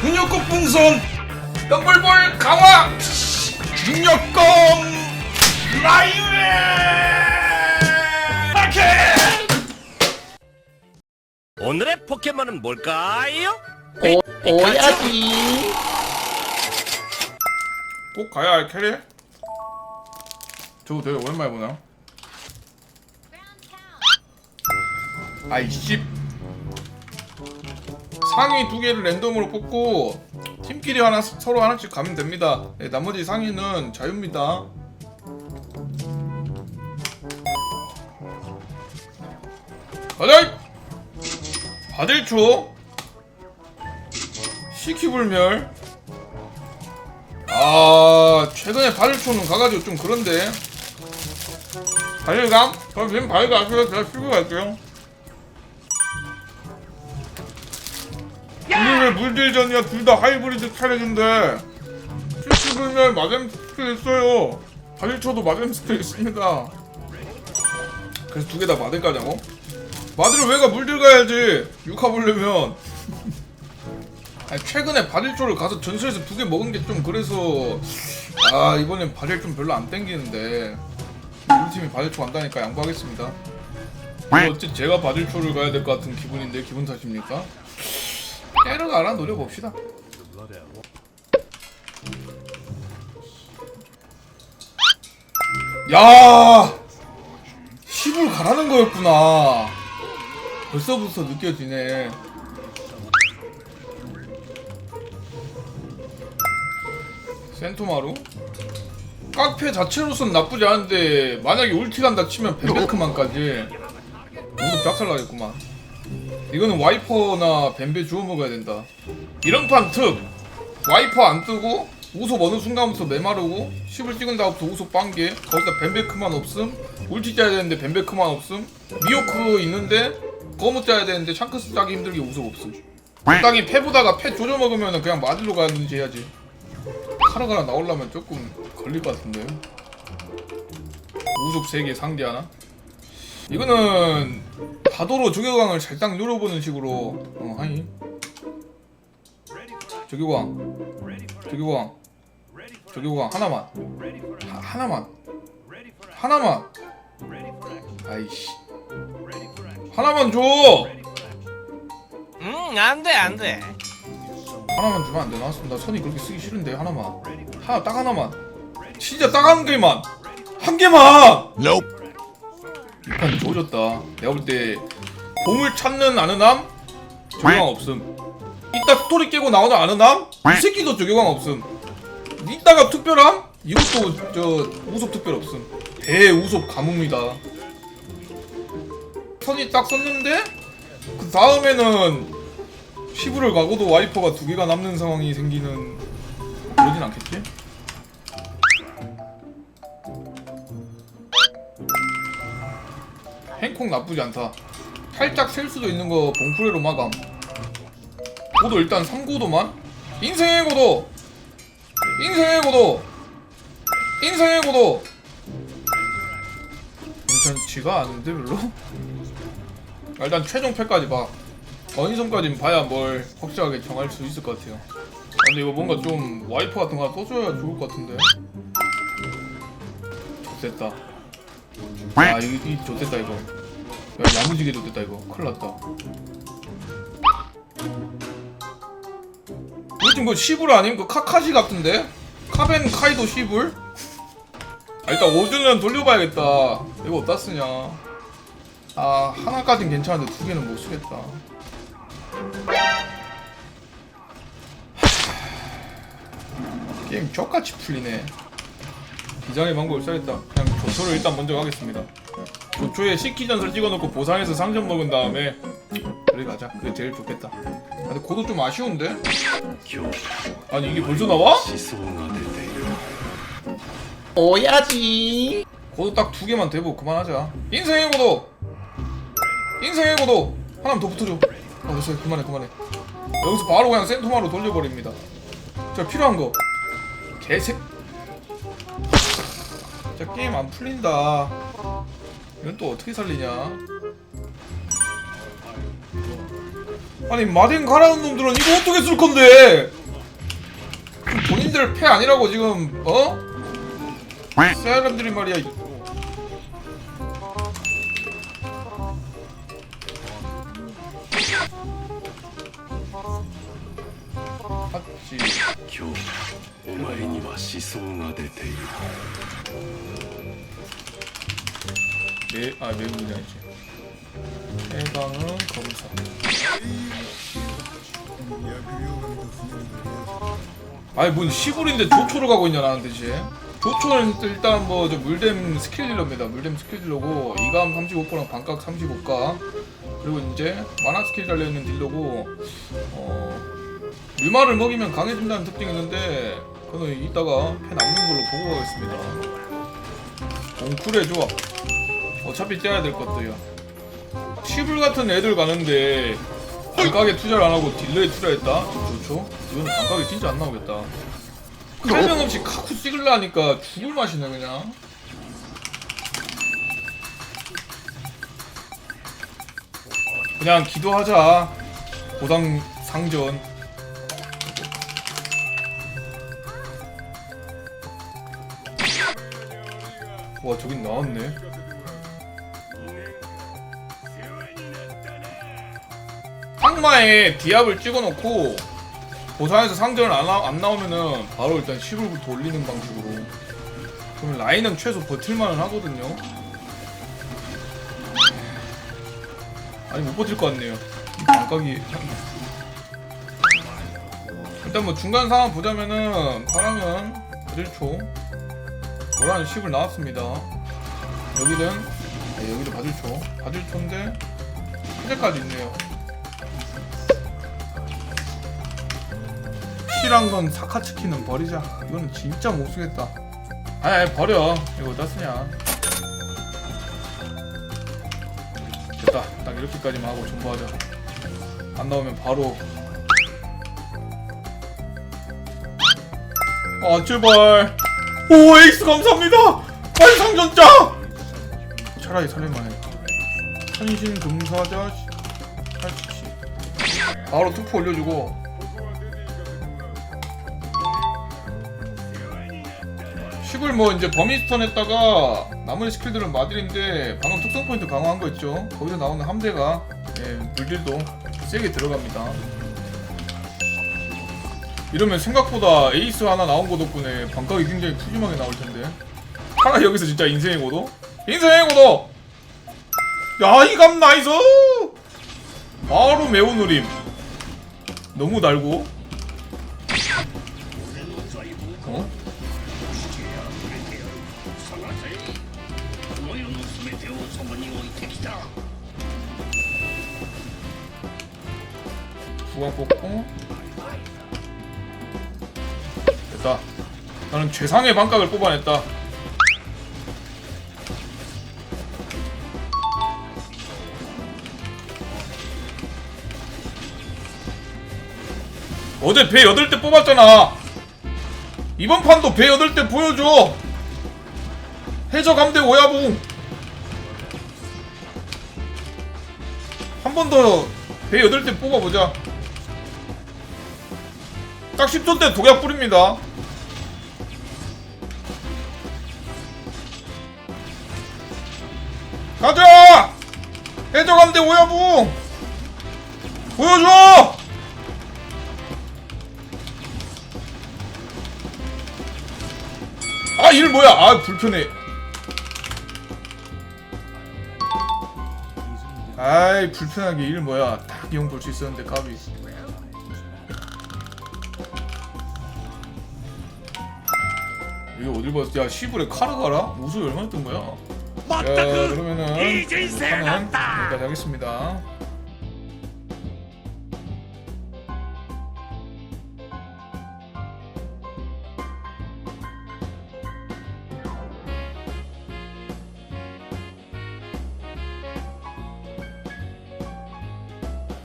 근육급 분선 더블볼 강화 중력검 라이브에 라켓 오늘의 포켓몬은 뭘까요? 오, 오야지. 꼭 가야 할 캐리? 저거 되게 오랜만에 보나? 아이씨 상위 두 개를 랜덤으로 뽑고 팀끼리 하나 서로 하나씩 가면 됩니다. 네, 나머지 상위는 자유입니다. 가자! 바들초. 시키불멸. 아 최근에 바들초는 가가지고 좀 그런데. 발감? 그럼 발감 앞에서 제가 쓰고 갈게요 우리 왜 물질전이야 둘 다 하이브리드 캐릭인데. 시키불멸 마뎀 스킬 있어요. 바들초도 마뎀 스킬 있습니다. 그래서 두 개 다 마뎀 가냐고? 마들을 왜 가 물들 가야지 육화 보려면. 아니, 최근에 바질초를 가서 전설에서 두 개 먹은 게 좀 그래서 아 이번엔 바질 좀 별로 안 땡기는데. 우리 팀이 바질초 간다니까 양보하겠습니다. 어째 제가 바질초를 가야 될 것 같은 기분인데 기분 탓입니까? 때려가라 노려봅시다. 야! 10을 가라는 거였구나. 벌써부터 느껴지네. 센토마루? 깡패 자체로선 나쁘지 않은데 만약에 울티 간다 치면 벤베크만까지. 무릎 작살나겠구만 이거는 와이퍼나 벤베 주워 먹어야 된다. 이런 판 특! 와이퍼 안 뜨고 우속 어느 순간부터 메마르고 10을 찍은 다음부터 우속 빵개 거기다 벤베크만 없음 울티 짜야 되는데 벤베크만 없음 미오크 있는데 거무 짜야 되는데 샹크스 짜기 힘들게 우속 없음. 적당히 패보다가 패 조져 먹으면 그냥 마들로 가든지 해야지. 카르가나 나오려면 조금 걸릴 것 같은데요? 우속 3개 상대 하나 이거는 다도로 조교광을 살짝 누려보는 식으로 어 하이 조교광. 조교광. 조교광 하나만. 하, 하나만. 하나만. 아이씨. 하나만 줘! 응, 안 돼, 안 돼. 하나만 주면 안 되나? 나 손이 그렇게 쓰기 싫은데 하나만. 하나 딱 하나만. 진짜 딱 한 개만. 한 개만 이판 조졌다. 내가 볼 때 보물 찾는 아는함 조교광 없음. 이따 스토리 깨고 나오는 아는함 이 새끼도 조교광 없음. 이따가 특별함? 이것도 저 우속 특별 없음. 대우속 가뭄이다. 선이 딱 썼는데 그 다음에는 시부를 가고도 와이퍼가 두 개가 남는 상황이 생기는 그러진 않겠지? 행콕 나쁘지 않다. 살짝 셀 수도 있는 거 봉프레로 마감. 고도 일단 3고도만. 인생의 고도. 인생의 고도. 인생의 고도. 괜찮지가 않은데 별로? 아, 일단 최종 패까지 봐. 어인성까지는 봐야 뭘 확실하게 정할 수 있을 것 같아요. 아, 근데 이거 뭔가 좀 와이퍼 같은 거 하나 떠줘야 좋을 것 같은데. 좋됐다. 아 이거 이 좋됐다 이거. 야, 야무지게 좋됐다 이거. 큰일 났다. 이거 지금 그 시불 아님? 그 카카시 같은데? 카벤 카이도 시불? 아 일단 5주년 돌려봐야겠다. 이거 어디다 쓰냐? 아 하나까진 괜찮은데 두 개는 못 쓰겠다. 게임 족같이 풀리네 비장의 방법을 써야겠다 조초를 일단 먼저 가겠습니다. 조초에 식기전설 찍어놓고 보상해서 상점 먹은 다음에 그래 가자. 그게 제일 좋겠다. 아, 근데 고도 좀 아쉬운데? 아니 이게 벌써 나와? 오야지. 고도 딱 두 개만 대고 그만하자. 인생의 고도! 인생의 고도! 하나만 더 붙어줘. 아 됐어. 그만해 그만해. 여기서 바로 그냥 센토마로 돌려버립니다. 자 필요한 거. 개 색 자 게임 안 풀린다 이건 또 어떻게 살리냐 아니 마덴 가라는 놈들은 이거 어떻게 쓸 건데? 본인들 패 아니라고 지금 어? 사람들이 말이야. 맞지. 今日お前には思想が出ている 매, 아 매운이 아니지. 해방은 검사. 아니 뭔 시골인데 조초로 가고 있냐 나는 대체. 조초는 일단 뭐 저 물댐 스킬 딜러입니다. 물댐 스킬 딜러고 이감 35%랑 반각 35가 그리고 이제 만화 스킬 달려 있는 딜러고 어 류마를 먹이면 강해진다는 특징이 있는데 그거는 이따가 패 남는 걸로 보고 가겠습니다. 옹쿨해 좋아. 어차피 떼야 될 것도요. 시불 같은 애들 가는데 반각에 투자를 안 하고 딜러에 투자했다? 좋죠? 이거는 반각이 진짜 안 나오겠다. 설명 없이 카쿠 찍을라 하니까 죽을 맛이네 그냥. 그냥 기도하자. 보상 상전. 와 저긴 나왔네. 항마에 디압을 찍어놓고 보상에서 상전을 안, 나, 안 나오면은 바로 일단 10을부터 올리는 방식으로. 그러면 라인은 최소 버틸만은 하거든요. 아니 못 버틸 것 같네요. 이 반각이 일단 뭐 중간 상황 보자면은 파랑은 바질 초 노란 10을 나왔습니다 여기는 네, 여기도 바질초 바질초인데 현재까지 있네요 실한 건 사카츠키는 버리자. 이거는 진짜 못 쓰겠다. 아니, 아니 버려. 이거 어디다 쓰냐. 됐다. 딱 이렇게까지만 하고 존버하자. 안 나오면 바로. 아 제발. 오 에이스 감사합니다. 빨리 상전자. 차라리 살릴만해. 천신 금사자 87. 바로 투포 올려주고 십을 뭐 이제 범위스턴 했다가 나머지 스킬들은 마딜인데 방금 특성 포인트 강화한 거 있죠 거기서 나오는 함대가 예, 물딜도 세게 들어갑니다 이러면 생각보다 에이스 하나 나온 거 덕분에 반각이 굉장히 푸짐하게 나올 텐데 하나 여기서 진짜 인생의 고도? 인생의 고도! 야 이감 나이스! 바로 매우 누림 너무 달고 어? 구강 뽑고 됐다. 나는 최상의 반각을 뽑아냈다. 어제 배 8대 뽑았잖아. 이번 판도 배 8대 보여줘. 해적함대 오야붕 한번 더 배 8대 뽑아보자. 딱 10초 때 독약 뿌립니다 가자! 해적함대 오야붕 보여줘! 아, 일 뭐야? 아, 불편해. 아이, 불편하게 일 뭐야? 딱 이용 볼 수 있었는데 까비. 이거 어딜 봤어? 야, 시불에 카르가라? 무술 얼마나 뜬 거야? 야, 그러면은 이제 판은 여기까지 하겠습니다.